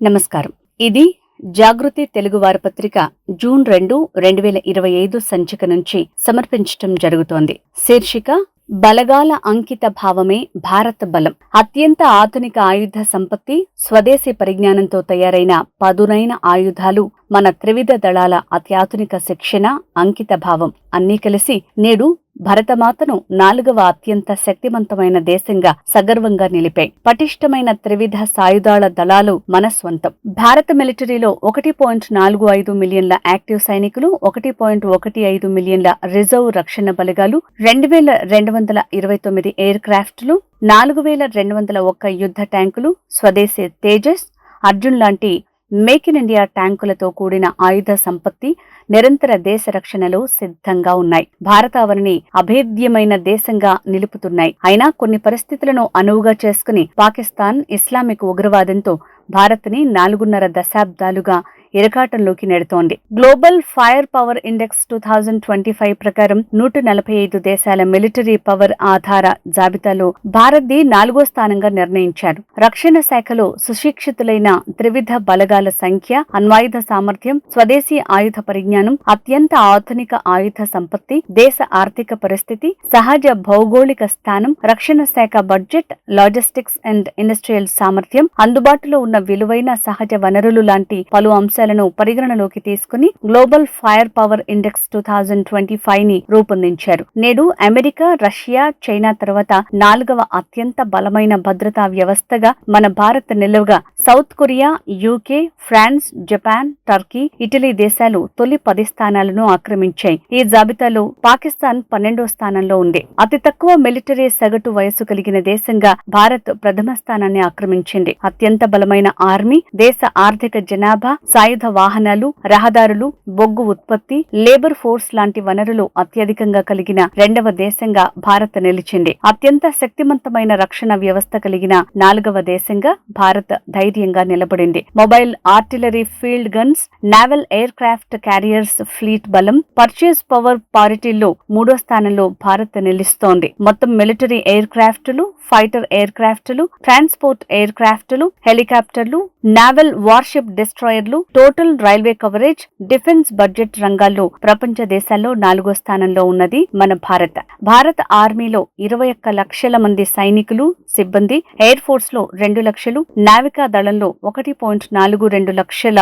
నమస్కారం. ఇది జాగృతి తెలుగు వారపత్రిక జూన్ రెండు రెండు వేల ఇరవై ఐదు సంచిక నుంచి సమర్పించటం జరుగుతోంది. శీర్షిక బలగాల అంకిత భావమే భారత బలం. అత్యంత ఆధునిక ఆయుధ సంపత్తి స్వదేశీ పరిజ్ఞానంతో తయారైన పదునైన ఆయుధాలు మన త్రివిధ దళాల అత్యాధునిక శిక్షణ అంకిత భావం అన్నీ కలిసి నేడు భరతమాతను నాలుగవ అత్యంత శక్తివంతమైన దేశంగా సగర్వంగా నిలిపాయి. పటిష్టమైన త్రివిధ సాయుధాల దళాలు మన స్వంతం. భారత మిలిటరీలో ఒకటి పాయింట్ నాలుగు ఐదు మిలియన్ల యాక్టివ్ సైనికులు ఒకటి పాయింట్ ఒకటి ఐదు మిలియన్ల రిజర్వ్ రక్షణ బలగాలు రెండు వేల రెండు వందల ఇరవై తొమ్మిది ఎయిర్ క్రాఫ్ట్లు నాలుగు వేల రెండు వందల ఒక్క యుద్ధ ట్యాంకులు స్వదేశీ తేజస్ అర్జున్ లాంటి మేక్ ఇన్ ఇండియా ట్యాంకులతో కూడిన ఆయుధ సంపత్తి నిరంతర దేశ రక్షణలో సిద్ధంగా ఉన్నాయి. భారతావనిని అభేద్యమైన దేశంగా నిలుపుతున్నాయి. అయినా కొన్ని పరిస్థితులను అనువుగా చేసుకుని పాకిస్తాన్ ఇస్లామిక్ ఉగ్రవాదంతో భారత్ని నాలుగున్నర దశాబ్దాలుగా ఇరకాటంలోకి నెడుతోంది. Global fire power index two thousand twenty five ప్రకారం నూట నలభై ఐదు దేశాల మిలిటరీ పవర్ ఆధార జాబితాలో భారత్ది నాలుగో స్థానంగా నిర్ణయించారు. రక్షణ శాఖలో సుశిక్షితులైన త్రివిధ బలగాల సంఖ్య అన్వాయుధ సామర్థ్యం స్వదేశీ ఆయుధ పరిజ్ఞానం అత్యంత ఆధునిక ఆయుధ సంపత్తి దేశ ఆర్థిక పరిస్థితి సహజ భౌగోళిక స్థానం రక్షణ శాఖ బడ్జెట్ లాజిస్టిక్స్ అండ్ ఇండస్ట్రియల్ సామర్థ్యం అందుబాటులో ఉన్న విలువైన సహజ వనరులు లాంటి పలు అంశాలు అంశాలను పరిగణనలోకి తీసుకుని global fire power index two thousand twenty ఫైవ్ని రూపొందించారు. నేడు అమెరికా రష్యా చైనా తర్వాత నాలుగవ అత్యంత బలమైన భద్రతా వ్యవస్థగా మన Bharat నిలువగా. South Korea UK France Japan Turkey Italy దేశాలు తొలి పది స్థానాలను ఆక్రమించాయి. ఈ జాబితాలో పాకిస్తాన్ పన్నెండో స్థానంలో ఉంది. అతి తక్కువ మిలిటరీ సగటు వయసు కలిగిన దేశంగా భారత్ ప్రథమ స్థానాన్ని ఆక్రమించింది. అత్యంత బలమైన ఆర్మీ దేశ ఆర్థిక జనాభా సాయుధ వాహనాలు రహదారులు బొగ్గు ఉత్పత్తి లేబర్ ఫోర్స్ లాంటి వనరులు అత్యధికంగా కలిగిన రెండవ దేశంగా భారత్ నిలిచింది. అత్యంత శక్తివంతమైన రక్షణ వ్యవస్థ కలిగిన నాలుగవ దేశంగా భారత్ ధైర్యంగా నిలబడింది. Mobile artillery field guns naval aircraft carriers fleet బలం పర్చేస్ పవర్ పారిటీల్లో మూడో స్థానంలో భారత్ నిలుస్తోంది. మొత్తం మిలిటరీ ఎయిర్ క్రాఫ్టులు ఫైటర్ ఎయిర్ క్రాఫ్టులు ట్రాన్స్పోర్ట్ ఎయిర్ క్రాఫ్టులు హెలికాప్టర్లు naval warship డిస్ట్రాయర్లు total railway coverage defence budget రంగాల్లో ప్రపంచ దేశాల్లో నాలుగో స్థానంలో ఉన్నది మన భారత్. భారత ఆర్మీలో ఇరవై ఒక్క లక్షల మంది సైనికులు సిబ్బంది ఎయిర్ ఫోర్స్లో రెండు లక్షలు నావికా దళంలో ఒకటి పాయింట్ నాలుగు రెండు లక్షల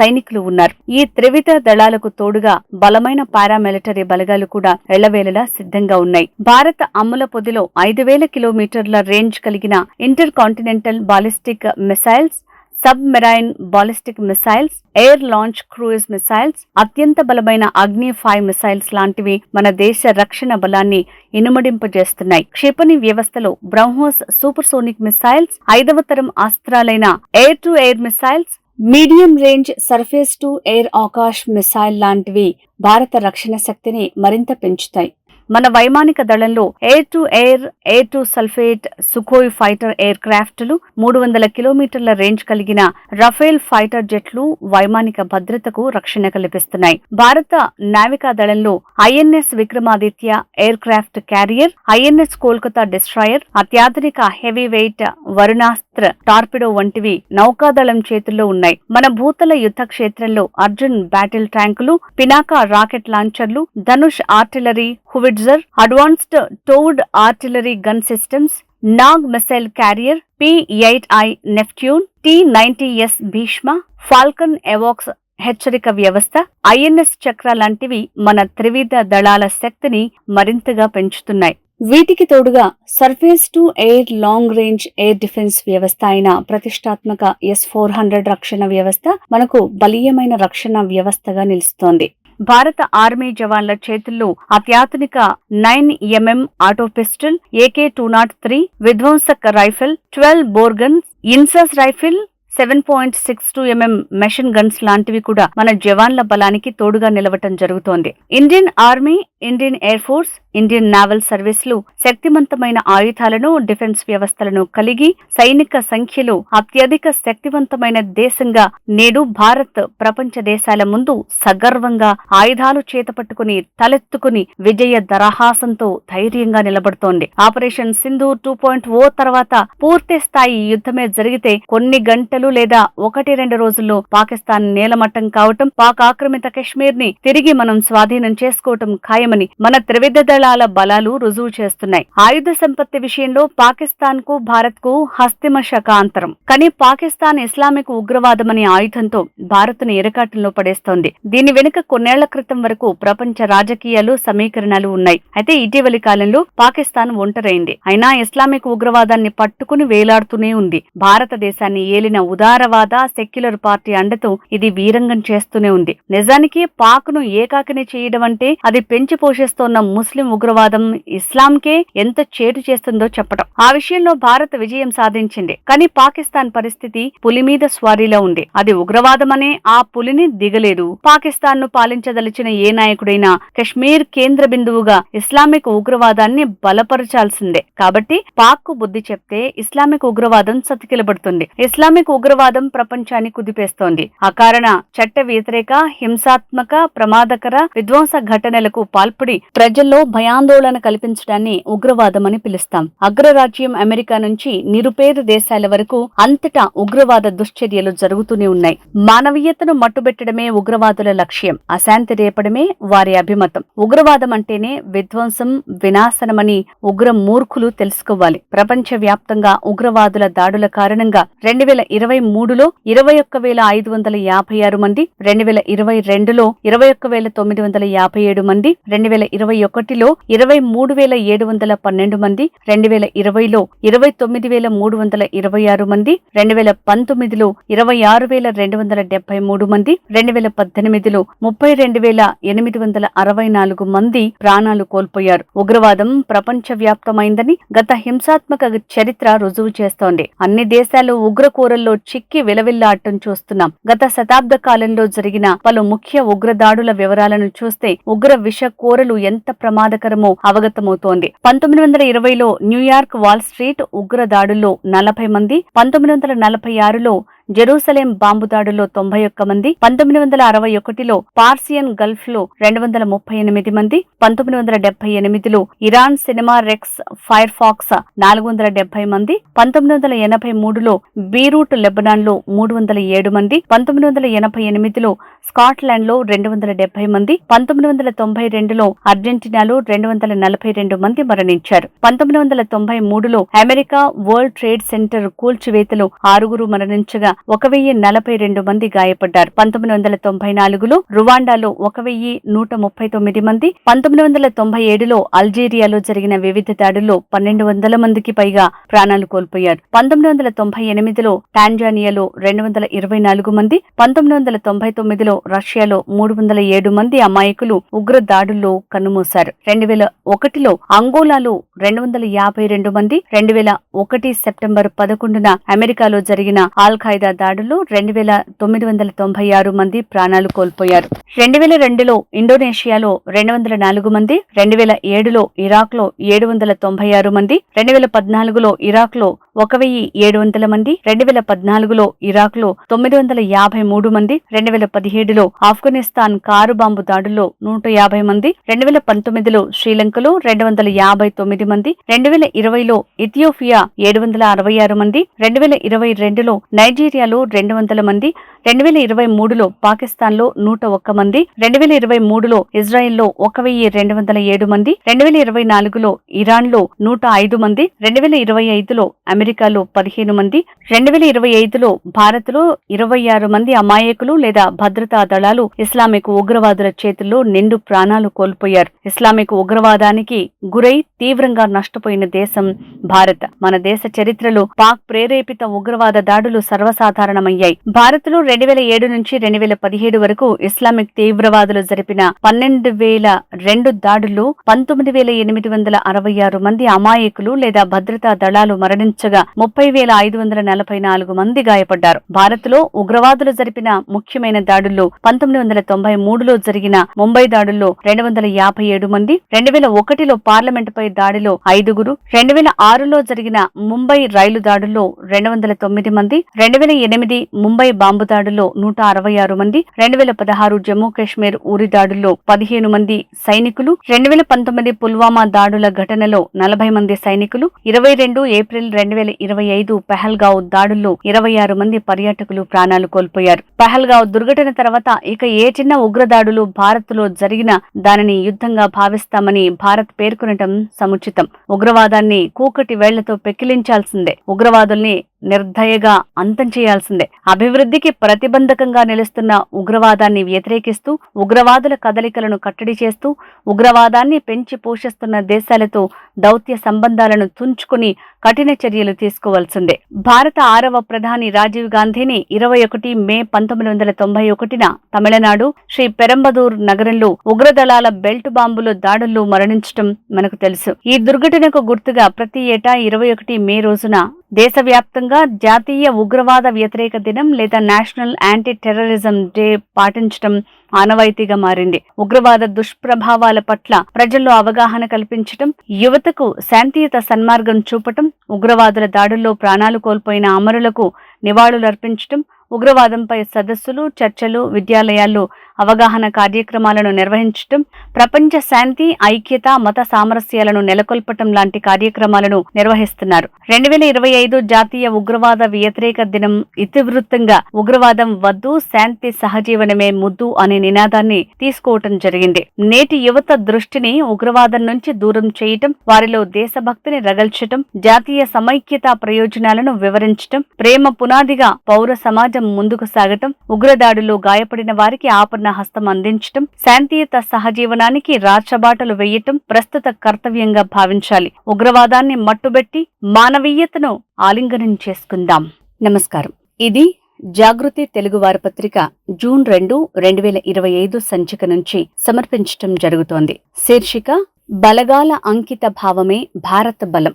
సైనికులు ఉన్నారు. ఈ త్రివిధ దళాలకు తోడుగా బలమైన పారామిలిటరీ బలగాలు కూడా ఎళ్ళవేళలా సిద్ధంగా ఉన్నాయి. భారత అమ్ముల పొదిలో ఐదు వేల కిలోమీటర్ల రేంజ్ కలిగిన intercontinental ballistic missiles submarine ballistic missiles air launch cruise missiles అత్యంత బలమైన అగ్ని ఫైవ్ మిసైల్స్ లాంటివి మన దేశ రక్షణ బలాన్ని ఇనుమడింపజేస్తున్నాయి. క్షిపణి వ్యవస్థలో బ్రహ్మోస్ సూపర్ సోనిక్ మిసైల్స్ ఐదవ తరం అస్త్రాలైన air to air missiles medium range surface to air Akash missile లాంటివి భారత రక్షణ శక్తిని మరింత పెంచుతాయి. మన వైమానిక దళంలో air to air air to surface Sukhoi fighter air క్రాఫ్ట్లు మూడు వందల కిలోమీటర్ల రేంజ్ కలిగిన రఫేల్ ఫైటర్ జెట్లు వైమానిక భద్రతకు రక్షణ కల్పిస్తున్నాయి. భారత నావికా దళంలో INS Vikramaditya aircraft carrier INS Kolkata destroyer అత్యాధునిక హెవీ వెయిట్ వరుణాస్త్ర టార్పిడో వంటివి నౌకాదళం చేతుల్లో ఉన్నాయి. మన భూతల యుద్ధ క్షేత్రంలో అర్జున్ బ్యాటిల్ ట్యాంకులు Pinaka rocket లాంచర్లు Dhanush artillery howitzer advanced towed artillery gun systems Nag missile carrier P eight I Neptune T ninety S Bhishma Falcon ఎవాక్స్ హెచ్చరిక వ్యవస్థ ఐఎన్ఎస్ చక్ర లాంటివి మన త్రివిధ దళాల శక్తిని మరింతగా పెంచుతున్నాయి. వీటికి తోడుగా surface to air long range air defence వ్యవస్థ అయిన ప్రతిష్టాత్మక ఎస్ ఫోర్ హండ్రెడ్ రక్షణ వ్యవస్థ మనకు బలీయమైన రక్షణ వ్యవస్థగా నిలుస్తోంది. భారత ఆర్మీ జవాన్ల చేతుల్లో అత్యాధునిక nine MM auto pistol AK two naught three విధ్వంసక rifle twelve bore guns INSAS rifle seven point six two MM machine guns లాంటివి కూడా మన జవాన్ల బలానికి తోడుగా నిలవటం జరుగుతోంది. Indian army Indian air force Indian naval సర్వీసులు శక్తివంతమైన ఆయుధాలను డిఫెన్స్ వ్యవస్థలను కలిగి సైనిక సంఖ్యలో అత్యధిక శక్తివంతమైన దేశంగా నేడు భారత్ ప్రపంచ దేశాల ముందు సగర్వంగా ఆయుధాలు చేతపట్టుకుని తలెత్తుకుని విజయ దరహాసంతో ధైర్యంగా నిలబడుతోంది. Operation Sindhu two point O తర్వాత పూర్తి స్థాయి యుద్ధమే జరిగితే కొన్ని గంటలు లేదా ఒకటి రెండు రోజుల్లో పాకిస్తాన్ నేలమట్టం కావటం పాక్ ఆక్రమిత కశ్మీర్ని తిరిగి మనం స్వాధీనం చేసుకోవటం ఖాయమని మన త్రివిధ దళాల బలాలు రుజువు చేస్తున్నాయి. ఆయుధ సంపత్తి విషయంలో పాకిస్తాన్కు భారత్కు హస్తిమశకాంతరం కానీ పాకిస్తాన్ ఇస్లామిక్ ఉగ్రవాదమనే ఆయుధంతో భారత్ను ఇరకాటంలో పడేస్తోంది. దీని వెనుక కొన్నేళ్ళ క్రితం వరకు ప్రపంచ రాజకీయాలు సమీకరణాలు ఉన్నాయి. అయితే ఇటీవలి కాలంలో పాకిస్తాన్ ఒంటరైంది. అయినా ఇస్లామిక్ ఉగ్రవాదాన్ని పట్టుకుని వేలాడుతూనే ఉంది. భారతదేశాన్ని ఏలిన ఉదారవాద సెక్యులర్ పార్టీ అండతో ఇది వీరంగం చేస్తూనే ఉంది. నిజానికి పాక్ను ఏకాకిని చేయడం అంటే అది పెంచి పోషిస్తోన్న ముస్లిం ఉగ్రవాదం ఇస్లాంకే ఎంత చేటు చేస్తుందో చెప్పడం ఆ విషయంలో భారత్ విజయం సాధించింది. కానీ పాకిస్తాన్ పరిస్థితి పులి మీద స్వారీలో ఉంది. అది ఉగ్రవాదమనే ఆ పులిని దిగలేదు. పాకిస్తాన్ను పాలించదలిచిన ఏ నాయకుడైనా కశ్మీర్ కేంద్ర బిందువుగా ఇస్లామిక్ ఉగ్రవాదాన్ని బలపరచాల్సిందే. కాబట్టి పాక్కు బుద్ధి చెప్తే ఇస్లామిక్ ఉగ్రవాదం సతికిలబడుతుంది. ఇస్లామిక్ ఉగ్రవాదం ప్రపంచాన్ని కుదిపేస్తోంది. అకారణ చట్ట వ్యతిరేక హింసాత్మక ప్రమాదకర విధ్వంస ఘటనలకు పాల్పడి ప్రజల్లో భయాందోళన కల్పించడాన్ని ఉగ్రవాదమని పిలుస్తాం. అగ్రరాజ్యం అమెరికా నుంచి నిరుపేద దేశాల వరకు అంతటా ఉగ్రవాద దుశ్చర్యలు జరుగుతూనే ఉన్నాయి. మానవీయతను మట్టుబెట్టడమే ఉగ్రవాదుల లక్ష్యం. అశాంతి రేపడమే వారి అభిమతం. ఉగ్రవాదం అంటేనే విధ్వంసం వినాశనమని ఉగ్ర మూర్ఖులు తెలుసుకోవాలి. ప్రపంచ వ్యాప్తంగా ఉగ్రవాదుల దాడుల కారణంగా రెండు వేల ఇరవై మూడులో ఇరవై ఒక్క వేల ఐదు వందల యాభై ఆరు మంది రెండు వేల ఇరవై రెండులో ఇరవై ఒక్క వేల తొమ్మిది వందల యాభై ఏడు మంది రెండు వేల ఇరవై ఒకటిలో ఇరవై మూడు వేల ఏడు వందల పన్నెండు మంది రెండు వేల ఇరవైలో ఇరవై తొమ్మిది వేల మూడు వందల ఇరవై ఆరు మంది రెండు వేల పంతొమ్మిదిలో ఇరవై ఆరు వేల రెండు వందల డెబ్బై మూడు మంది రెండు వేల పద్దెనిమిదిలో ముప్పై రెండు వేల ఎనిమిది వందల అరవై నాలుగు మంది ప్రాణాలు కోల్పోయారు. ఉగ్రవాదం ప్రపంచ వ్యాప్తమైందని గత హింసాత్మక చరిత్ర రుజువు చేస్తోంది. అన్ని దేశాలు ఉగ్రకూరల్లో చిక్కి విలవిల్లాడటం చూస్తున్నాం. గత శతాబ్ద కాలంలో జరిగిన పలు ముఖ్య ఉగ్రదాడుల వివరాలను చూస్తే ఉగ్ర విష కూరలు ఎంత ప్రమాదకరమో అవగతమవుతోంది. పంతొమ్మిది వందల ఇరవైలో న్యూయార్క్ వాల్ స్ట్రీట్ ఉగ్ర దాడుల్లో నలభై మంది పంతొమ్మిది వందల నలభై ఆరులో జెరూసలేం బాంబు దాడుల్లో తొంభై ఒక్క మంది పంతొమ్మిది వందల అరవై ఒకటిలో పార్సియన్ గల్ఫ్లో రెండు వందల ముప్పై ఎనిమిది మంది పంతొమ్మిది వందల డెబ్బై ఎనిమిదిలో Iran cinema Rex fire fox నాలుగు వందల డెబ్బై మంది పంతొమ్మిది వందల ఎనభై మూడులో బీరూట్ లెబనాన్లో మూడు వందల ఏడు మంది పంతొమ్మిది వందల ఎనభై ఎనిమిదిలో స్కాట్లాండ్లో రెండు వందల డెబ్బై మంది పంతొమ్మిది వందల తొంభై రెండులో అర్జెంటీనాలో రెండు వందల నలభై రెండు మంది మరణించారు. పంతొమ్మిది వందల తొంభై మూడులో అమెరికా వరల్డ్ ట్రేడ్ సెంటర్ కూల్చివేతలో ఆరుగురు మరణించగా ఒక వెయ్యి నలభై రెండు మంది గాయపడ్డారు. పంతొమ్మిది వందల తొంభై నాలుగులో రువాండాలో ఒక వెయ్యి నూట ముప్పై తొమ్మిది మంది పంతొమ్మిది వందల తొంభై ఏడులో అల్జీరియాలో జరిగిన వివిధ దాడుల్లో పన్నెండు వందల మందికి పైగా ప్రాణాలు కోల్పోయారు. పంతొమ్మిది వందల తొంభై ఎనిమిదిలో టాంజానియాలో రెండు వందల ఇరవై నాలుగు మంది పంతొమ్మిది వందల తొంభై తొమ్మిదిలో రష్యాలో మూడు వందల ఏడు మంది అమాయకులు ఉగ్ర దాడుల్లో కన్నుమూశారు. రెండు వేల ఒకటిలో అంగోలాలో రెండు వందల యాభై రెండు మంది రెండు వేల ఒకటి సెప్టెంబర్ పదకొండున అమెరికాలో జరిగిన ఆల్ ఖైదా దాడులు రెండు వేల తొమ్మిది వందల తొంభై ఆరు మంది ప్రాణాలు కోల్పోయారు. రెండు వేల రెండులో ఇండోనేషియాలో రెండు వందల నాలుగు మంది రెండు వేల ఏడులో ఇరాక్లో ఏడు వందల తొంభై ఆరు మంది రెండు వేల పద్నాలుగులో ఇరాక్లో ఒక వెయ్యి ఏడు వందల మంది రెండు వేల పద్నాలుగులో ఇరాక్లో తొమ్మిది వందల యాభై మూడు మంది రెండు వేల పదిహేడులో ఆఫ్ఘనిస్తాన్ కారు బాంబు దాడుల్లో నూట యాభై మంది రెండు వేల పంతొమ్మిదిలో శ్రీలంకలో రెండు వందల యాభై తొమ్మిది మంది రెండు వేల ఇరవైలో ఇథియోపియా ఏడు వందల అరవై ఆరు మంది రెండు వేల ఇరవై రెండులో నైజీరియాలో రెండు వందల మంది రెండు వేల ఇరవై మూడులో పాకిస్తాన్లో నూట ఒక్క మంది రెండు వేల ఇరవై మూడులో ఇజ్రాయెల్లో ఒక వెయ్యి రెండు వందల ఏడు మంది రెండు వేల ఇరవై నాలుగులో ఇరాన్లో నూట ఐదు మంది రెండు వేల ఇరవై ఐదులో అమెరికాలో పదిహేను మంది రెండు వేల ఇరవై ఐదులో భారత్లో ఇరవై ఆరు మంది అమాయకులు లేదా భద్రతా దళాలు ఇస్లామిక్ ఉగ్రవాదుల చేతుల్లో నిండు ప్రాణాలు కోల్పోయారు. ఇస్లామిక్ ఉగ్రవాదానికి గురై తీవ్రంగా నష్టపోయిన దేశం భారత్. మన దేశ చరిత్రలో పాక్ ప్రేరేపిత ఉగ్రవాద దాడులు సర్వసాధారణమయ్యాయి. భారత్లో రెండు వేల ఏడు నుంచి రెండు వేల పదిహేడు వరకు ఇస్లామిక్ తీవ్రవాదులు జరిపిన పన్నెండు వేల రెండు దాడుల్లో పంతొమ్మిది వేల ఎనిమిది వందల అరవై ఆరు మంది అమాయకులు లేదా భద్రతా దళాలు మరణించగా ముప్పై వేల ఐదు వందల నలభై నాలుగు మంది గాయపడ్డారు. భారత్లో ఉగ్రవాదులు జరిపిన ముఖ్యమైన దాడుల్లో పంతొమ్మిది వందల తొంభై మూడులో జరిగిన ముంబై దాడుల్లో రెండు వందల యాభై ఏడు మంది రెండు వేల ఒకటిలో పార్లమెంటుపై దాడిలో ఐదుగురు రెండు వేల ఆరులో జరిగిన ముంబై రైలు దాడుల్లో రెండు వందల తొమ్మిది మంది రెండు వేల ఎనిమిది ముంబై బాంబు దాడుల్లో నూట అరవై ఆరు మంది రెండు వేల పదహారు జమ్మూ కాశ్మీర్ ఊరి దాడుల్లో పదిహేను మంది సైనికులు రెండు వేల పంతొమ్మిది పుల్వామా దాడుల ఘటనలో నలభై మంది సైనికులు ఇరవై రెండు ఏప్రిల్ రెండు వేల ఇరవై ఐదు పెహల్గావ్ దాడుల్లో ఇరవై ఆరు మంది పర్యాటకులు ప్రాణాలు కోల్పోయారు. పెహల్గావ్ దుర్ఘటన తర్వాత ఇక ఏ చిన్న ఉగ్రదాడులు భారత్లో జరిగిన దానిని యుద్ధంగా భావిస్తామని భారత్ పేర్కొనటం సముచితం. ఉగ్రవాదాన్ని కూకటి వేళ్ళతో పెకిలించాల్సిందే ఉగ్రవాదుల్ని నిర్దయగా అంతం చేయాల్సిందే. అభివృద్ధికి ప్రతిబంధకంగా నిలుస్తున్న ఉగ్రవాదాన్ని వ్యతిరేకిస్తూ ఉగ్రవాదుల కదలికలను కట్టడి చేస్తూ ఉగ్రవాదాన్ని పెంచి పోషిస్తున్న దేశాలతో దౌత్య సంబంధాలను తుంచుకుని కఠిన చర్యలు తీసుకోవాల్సిందే. భారత ఆరవ ప్రధాని రాజీవ్ గాంధీని ఇరవై ఒకటి మే పంతొమ్మిది వందల తొంభై ఒకటిన తమిళనాడు శ్రీ పెరంబదూర్ నగరంలో ఉగ్రదళాల బెల్ట్ బాంబులు దాడుల్లో మరణించటం మనకు తెలుసు. ఈ దుర్ఘటనకు గుర్తుగా ప్రతి ఏటా ఇరవై ఒకటి మే రోజున దేశవ్యాప్తంగా జాతీయ ఉగ్రవాద వ్యతిరేక దినం లేదా నేషనల్ యాంటీ టెర్రరిజం డే పాటించడం ఆనవాయితీగా మారింది. ఉగ్రవాద దుష్ప్రభావాల పట్ల ప్రజల్లో అవగాహన కల్పించటం యువతకు శాంతియుత సన్మార్గం చూపటం ఉగ్రవాదుల దాడుల్లో ప్రాణాలు కోల్పోయిన అమరులకు నివాళులర్పించటం ఉగ్రవాదంపై సదస్సులు చర్చలు విద్యాలయాల్లో అవగాహన కార్యక్రమాలను నిర్వహించటం ప్రపంచ శాంతి ఐక్యత మత సామరస్యాలను నెలకొల్పటం లాంటి కార్యక్రమాలను నిర్వహిస్తున్నారు. రెండు వేల ఇరవై ఐదు జాతీయ ఉగ్రవాద వ్యతిరేక దినం ఇతివృత్తంగా ఉగ్రవాదం వద్దు శాంతి సహజీవనమే ముద్దు అనే నినాదాన్ని తీసుకోవటం జరిగింది. నేటి యువత దృష్టిని ఉగ్రవాదం నుంచి దూరం చేయటం వారిలో దేశభక్తిని రగల్చటం జాతీయ సమైక్యత ప్రయోజనాలను వివరించటం ప్రేమ పునాదిగా పౌర సమాజం ముందుకు సాగటం ఉగ్రదాడులో గాయపడిన వారికి ఆపన్న హస్తం అందించటం శాంతియుత సహజీవనానికి రాచబాటలు వేయటం ప్రస్తుత కర్తవ్యంగా భావించాలి. ఉగ్రవాదాన్ని మట్టుబెట్టి మానవీయతను ఆలింగనం చేసుకుందాం. నమస్కారం. ఇది జాగృతి తెలుగు వారపత్రిక జూన్ రెండు రెండు వేల ఇరవై ఐదు సంచిక నుంచి సమర్పించటం జరుగుతోంది. శీర్షిక బలగాల అంకిత భావమే భారత బలం.